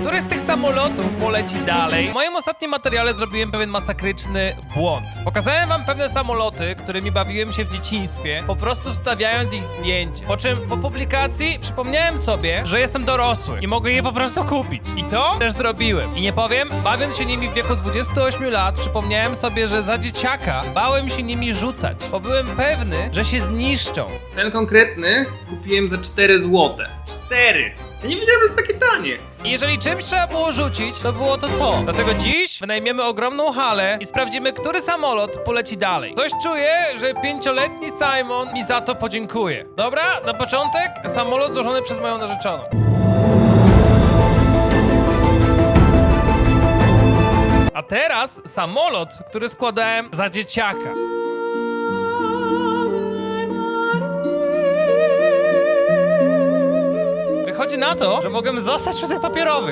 Który z tych samolotów poleci dalej? W moim ostatnim materiale zrobiłem pewien masakryczny błąd. Pokazałem wam pewne samoloty, którymi bawiłem się w dzieciństwie, po prostu wstawiając ich zdjęcie. Po czym po publikacji przypomniałem sobie, że jestem dorosły i mogę je po prostu kupić. I to też zrobiłem. I nie powiem, bawiąc się nimi w wieku 28 lat, przypomniałem sobie, że za dzieciaka bałem się nimi rzucać, bo byłem pewny, że się zniszczą. Ten konkretny kupiłem za 4 złote. 4! Ja nie wiedziałem, że jest takie tanie. I jeżeli czymś trzeba było rzucić, to było to to. Dlatego dziś wynajmiemy ogromną halę i sprawdzimy, który samolot poleci dalej. Coś czuję, że pięcioletni Simon mi za to podziękuje. Dobra, na początek samolot złożony przez moją narzeczoną. A teraz samolot, który składałem za dzieciaka. Wychodzi na to, że mogę zostać przy tych papierowych.